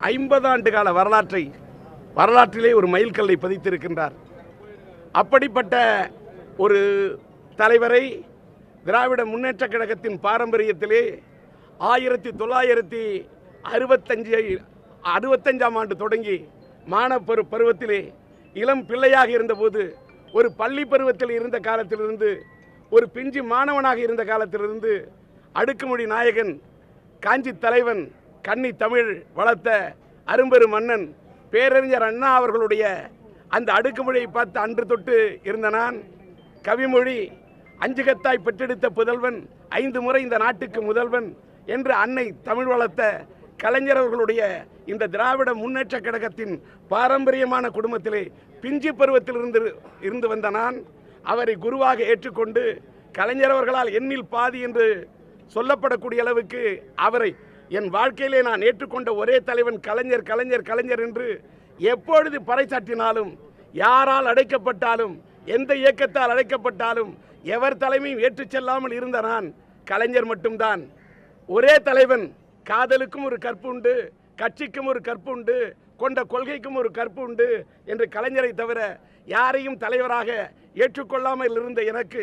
ஐம்பது ஆண்டு கால வரலாற்றை வரலாற்றிலே ஒரு மைல்கல்லை பதித்திருக்கின்றார். அப்படிப்பட்ட ஒரு தலைவரை திராவிட முன்னேற்ற கழகத்தின் பாரம்பரியத்திலே ஆயிரத்தி தொள்ளாயிரத்தி அறுபத்தஞ்சு அறுபத்தஞ்சாம் ஆண்டு தொடங்கி மாணப்பரு பருவத்திலே இளம் பிள்ளையாக இருந்தபோது ஒரு பள்ளி பருவத்தில் இருந்த காலத்திலிருந்து ஒரு பிஞ்சு மாணவனாக இருந்த காலத்திலிருந்து அடுக்குமொழி நாயகன் காஞ்சி தலைவன் கன்னி தமிழ் வளர்த்த அரும்பெரு மன்னன் பேரறிஞர் அண்ணா அவர்களுடைய அந்த அடுக்குமொழியை பார்த்து அன்று தொட்டு இருந்த நான் கவிமொழி அஞ்சுகத்தாய் பெற்றெடுத்த புதல்வன் ஐந்து முறை இந்த நாட்டுக்கு முதல்வன் என்று அன்னை தமிழ் வளர்த்த கலைஞர் அவர்களுடைய இந்த திராவிட முன்னேற்ற கழகத்தின் பாரம்பரியமான குடும்பத்திலே பிஞ்சு பருவத்தில் இருந்து இருந்து வந்த நான் அவரை குருவாக ஏற்றுக்கொண்டு கலைஞர் அவர்களால் எண்ணில் பாதி என்று சொல்லப்படக்கூடிய அளவுக்கு அவரை என் வாழ்க்கையிலே நான் ஏற்றுக்கொண்ட ஒரே தலைவன் கலைஞர் கலைஞர் கலைஞர் என்று எப்பொழுது பறைசாற்றினாலும் யாரால் அடைக்கப்பட்டாலும் எந்த இயக்கத்தால் அழைக்கப்பட்டாலும் எவர் தலைமையும் ஏற்றுச் செல்லாமல் இருந்த நான் கலைஞர் மட்டும்தான். ஒரே தலைவன் காதலுக்கும் ஒரு கற்பு உண்டு கட்சிக்கும் ஒரு கற்பு உண்டு கொண்ட கொள்கைக்கும் ஒரு கற்பு உண்டு என்று கலைஞரை தவிர யாரையும் தலைவராக ஏற்றுக்கொள்ளாமல் இருந்த எனக்கு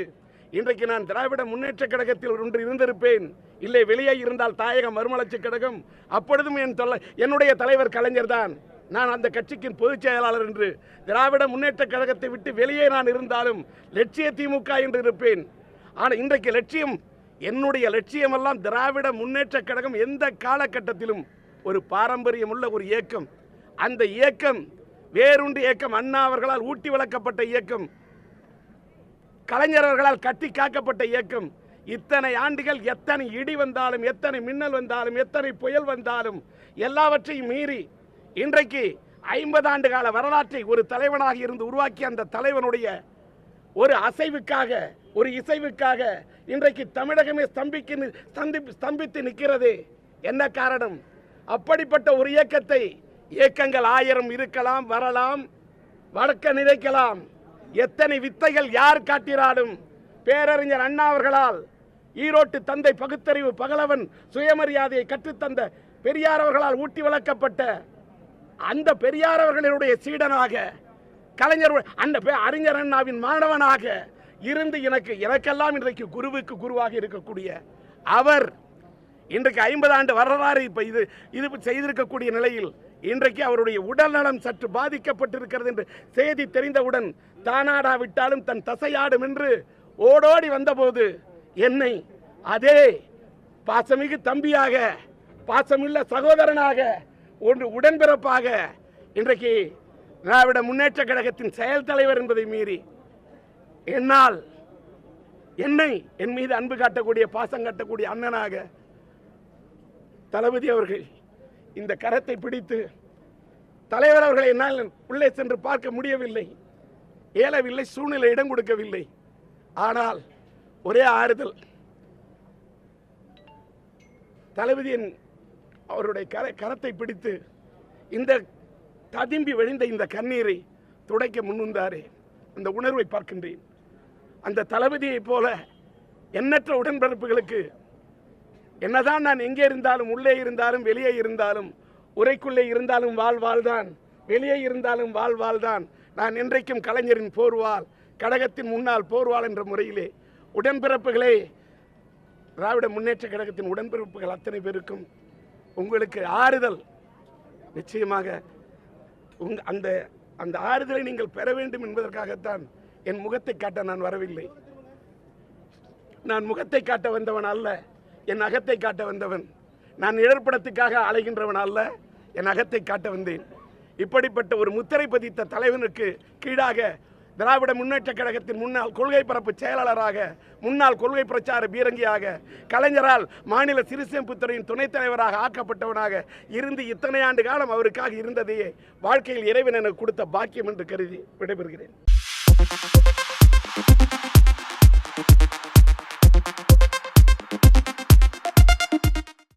இன்றைக்கு நான் திராவிட முன்னேற்ற கழகத்தில் ஒன்று இருந்திருப்பேன். இல்லை வெளியே இருந்தால் தாயகம் மறுமலர்ச்சி கழகம். அப்பொழுதும் என் தொல்லை என்னுடைய தலைவர் கலைஞர் தான். நான் அந்த கட்சிக்கின் பொதுச் செயலாளர் என்று திராவிட முன்னேற்ற கழகத்தை விட்டு வெளியே நான் இருந்தாலும் லட்சிய திமுக என்று இருப்பேன். ஆனால் இன்றைக்கு லட்சியம் என்னுடைய லட்சியமெல்லாம் திராவிட முன்னேற்ற கழகம் எந்த காலகட்டத்திலும் ஒரு பாரம்பரியமுள்ள ஒரு இயக்கம். அந்த இயக்கம் வேறுண்டு இயக்கம் அண்ணா அவர்களால் ஊட்டி வளர்க்கப்பட்ட இயக்கம். கலைஞரவர்களால் கட்டி காக்கப்பட்ட இயக்கம். இத்தனை ஆண்டுகள் எத்தனை இடி வந்தாலும் எத்தனை மின்னல் வந்தாலும் எத்தனை புயல் வந்தாலும் எல்லாவற்றையும் மீறி இன்றைக்கு ஐம்பது ஆண்டு கால வரலாற்றை ஒரு தலைவனாக இருந்து உருவாக்கிய அந்த தலைவனுடைய ஒரு அசைவுக்காக ஒரு இசைவுக்காக இன்றைக்கு தமிழகமே ஸ்தம்பிக்கு ஸ்தம்பி ஸ்தம்பித்து நிற்கிறது. என்ன காரணம்? அப்படிப்பட்ட ஒரு இயக்கத்தை இயக்கங்கள் ஆயிரம் இருக்கலாம் வரலாம் வழக்க நினைக்கலாம் எத்தனை வித்தைகள் யார் காட்டினாலும் பேரறிஞர் அண்ணா அவர்களால் ஈரோட்டு தந்தை பகுத்தறிவு பகலவன் சுயமரியாதையை கற்றுத்தந்த பெரியார் அவர்களால் ஊட்டி வளர்க்கப்பட்ட அந்த பெரியார் அவர்களுடைய சீடனாக கலைஞர் அந்த அறிஞர் அண்ணாவின் மாணவனாக இருந்து எனக்கு எனக்கெல்லாம் இன்றைக்கு குருவுக்கு குருவாக இருக்கக்கூடிய அவர் இன்றைக்கு ஐம்பது ஆண்டு வரலாறு இப்போ இது இது செய்திருக்கக்கூடிய நிலையில் இன்றைக்கு அவருடைய உடல்நலம் சற்று பாதிக்கப்பட்டிருக்கிறது என்று செய்தி தெரிந்தவுடன் தானாடா விட்டாலும் தன் தசையாடும் என்று ஓடோடி வந்தபோது என்னை அதே பாசமிகு தம்பியாக பாசமில்ல சகோதரனாக ஒன்று உடன்பிறப்பாக இன்றைக்கு திராவிட முன்னேற்ற கழகத்தின் செயல் தலைவர் என்பதை மீறி என்னால் என்னை என் மீது அன்பு காட்டக்கூடிய பாசம் காட்டக்கூடிய அண்ணனாக தளபதி அவர்கள் இந்த கரத்தை பிடித்து தலைவர் அவர்களை என்னால் உள்ளே சென்று பார்க்க முடியவில்லை. இயலவில்லை சூழ்நிலை இடம் கொடுக்கவில்லை. ஆனால் ஒரே ஆறுதல். தளபதியின் அவருடைய கர கரத்தை பிடித்து இந்த ததும்பி வழிந்த இந்த கண்ணீரை துடைக்க முன்வந்தாரே. அந்த உணர்வை பார்க்கின்றேன். அந்த தளபதியைப் போல எண்ணற்ற உடன்பிறப்புகளுக்கு என்னதான் நான் எங்கே இருந்தாலும் உள்ளே இருந்தாலும் வெளியே இருந்தாலும் உரைக்குள்ளே இருந்தாலும் வாழ் வாழ்தான். வெளியே இருந்தாலும் வாழ் வாழ்தான். நான் இன்றைக்கும் கலைஞரின் போர்வாள் கழகத்தின் முன்னாள் போர்வாள் என்ற முறையிலே. உடன்பிறப்புகளே திராவிட முன்னேற்ற கழகத்தின் உடன்பிறப்புகள் அத்தனை பேருக்கும் உங்களுக்கு ஆறுதல். நிச்சயமாக உங் அந்த அந்த ஆறுதலை நீங்கள் பெற வேண்டும் என்பதற்காகத்தான் என் முகத்தை காட்ட நான் வரவில்லை. நான் முகத்தை காட்ட வந்தவன் அல்ல. என் அகத்தை காட்ட வந்தவன். நான் நிழற்படத்துக்காக அலைகின்றவன் அல்ல என் அகத்தை காட்ட வந்தேன். இப்படிப்பட்ட ஒரு முத்திரை பதித்த தலைவனுக்கு கீழாக திராவிட முன்னேற்ற கழகத்தின் முன்னாள் கொள்கை பரப்பு செயலாளராக முன்னாள் கொள்கை பிரச்சார பீரங்கியாக கலைஞரால் மாநில சிறுசேமிப்புத்துறையின் துணைத் தலைவராக ஆக்கப்பட்டவனாக இருந்து இத்தனை ஆண்டு காலம் அவருக்காக இருந்ததையே வாழ்க்கையில் இறைவன் எனக்கு கொடுத்த பாக்கியம் என்று கருதி விடைபெறுகிறேன்.